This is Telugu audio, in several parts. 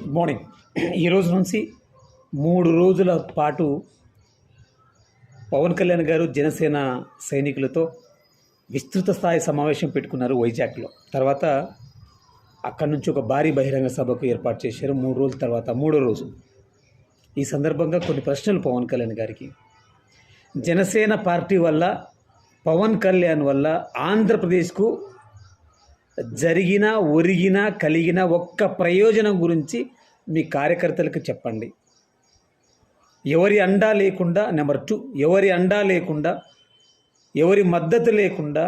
గుడ్ మార్నింగ్ ఈరోజు నుంచి మూడు రోజుల పాటు పవన్ కళ్యాణ్ గారు జనసేన సైనికులతో విస్తృత స్థాయి సమావేశం పెట్టుకున్నారు వైజాగ్లో. తర్వాత అక్కడి నుంచి ఒక భారీ బహిరంగ సభకు ఏర్పాటు చేశారు. మూడు రోజుల తర్వాత మూడో రోజు. ఈ సందర్భంగా కొన్ని ప్రశ్నలు పవన్ కళ్యాణ్ గారికి. జనసేన పార్టీ వల్ల పవన్ కళ్యాణ్ వల్ల ఆంధ్రప్రదేశ్కు జరిగిన ఒరిగిన కలిగిన ఒక్క ప్రయోజనం గురించి మీ కార్యకర్తలకు చెప్పండి. ఎవరి అండా లేకుండా నెంబర్ టూ ఎవరి అండా లేకుండా ఎవరి మద్దతు లేకుండా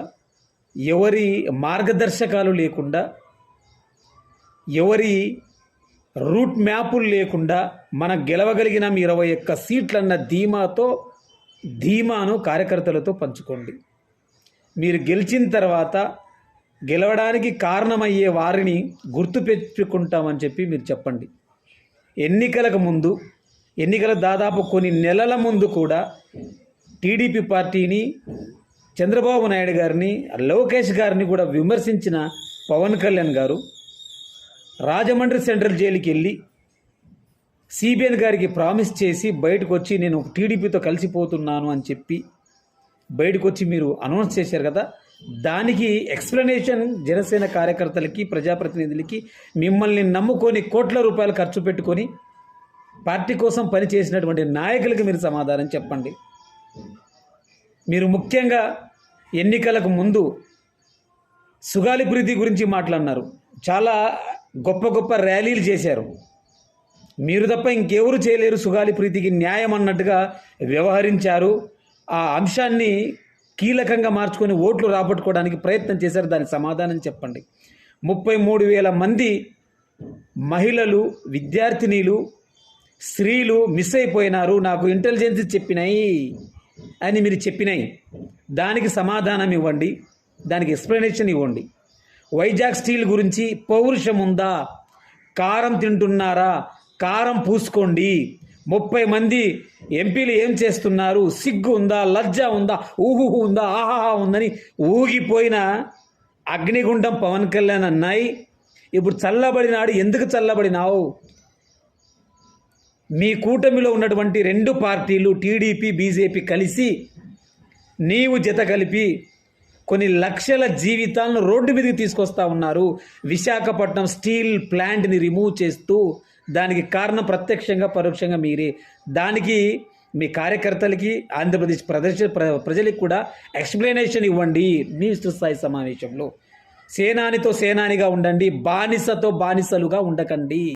ఎవరి మార్గదర్శకాలు లేకుండా ఎవరి రూట్ మ్యాపులు లేకుండా మనం గెలవగలిగిన ఇరవై ఒక్క సీట్లన్న ధీమాతో ధీమాను కార్యకర్తలతో పంచుకోండి. మీరు గెలిచిన తర్వాత గెలవడానికి కారణమయ్యే వారిని గుర్తుపెట్టుకుంటామని చెప్పి మీరు చెప్పండి. ఎన్నికలకు ముందు ఎన్నికల దాదాపు కొన్ని నెలల ముందు కూడా టీడీపీ పార్టీని చంద్రబాబు నాయుడు గారిని లోకేష్ గారిని కూడా విమర్శించిన పవన్ కళ్యాణ్ గారు రాజమండ్రి సెంట్రల్ జైలుకి వెళ్ళి సిబిఎన్ గారికి ప్రామిస్ చేసి బయటకు వచ్చి నేను టీడీపీతో కలిసిపోతున్నాను అని చెప్పి బయటకు వచ్చి మీరు అనౌన్స్ చేశారు కదా దానికి ఎక్స్ప్లెనేషన్ జనసేన కార్యకర్తలకి ప్రజాప్రతినిధులకి మిమ్మల్ని నమ్ముకొని కోట్ల రూపాయలు ఖర్చు పెట్టుకొని పార్టీ కోసం పనిచేసినటువంటి నాయకులకి మీరు సమాధానం చెప్పండి. మీరు ముఖ్యంగా ఎన్నికలకు ముందు సుగాలి ప్రీతి గురించి మాట్లాడినారు. చాలా గొప్ప గొప్ప ర్యాలీలు చేశారు. మీరు తప్ప ఇంకెవరు చేయలేరు సుగాలి ప్రీతికి న్యాయం అన్నట్టుగా వ్యవహరించారు. ఆ అంశాన్ని కీలకంగా మార్చుకొని ఓట్లు రాబట్టుకోవడానికి ప్రయత్నం చేశారు. దాని సమాధానం చెప్పండి. ముప్పై మూడు వేల మంది మహిళలు విద్యార్థినీలు స్త్రీలు మిస్ అయిపోయినారు. నాకు ఇంటెలిజెన్స్ చెప్పినాయి అని మీరు చెప్పినాయి. దానికి సమాధానం ఇవ్వండి. దానికి ఎక్స్ప్లెనేషన్ ఇవ్వండి. వైజాగ్ స్టీల్ గురించి పౌరుషం ఉందా? కారం తింటున్నారా? కారం పూసుకోండి. ముప్పై మంది ఎంపీలు ఏం చేస్తున్నారు? సిగ్గు ఉందా? లజ్జ ఉందా? ఊహు ఉందా? ఆహాహా ఉందని ఊగిపోయిన అగ్నిగుండం పవన్ కళ్యాణ్ అన్నాయి. ఇప్పుడు చల్లబడినాడు ఎందుకు చల్లబడినావు? మీ కూటమిలో ఉన్నటువంటి రెండు పార్టీలు టీడీపీ బీజేపీ కలిసి నీవు జత కలిపి కొన్ని లక్షల జీవితాలను రోడ్డు మీదకి తీసుకొస్తా ఉన్నారు. విశాఖపట్నం స్టీల్ ప్లాంట్ని రిమూవ్ చేస్తూ దానికి కారణం ప్రత్యక్షంగా పరోక్షంగా మీరే. దానికి మీ కార్యకర్తలకి ఆంధ్రప్రదేశ్ ప్రదర్శ ప్ర- ప్రజలకు కూడా ఎక్స్ప్లెనేషన్ ఇవ్వండి. మినిస్టర్ స్థాయి సమావేశంలో. సేనానితో సేనానిగా ఉండండి. బానిసతో బానిసలుగా ఉండకండి.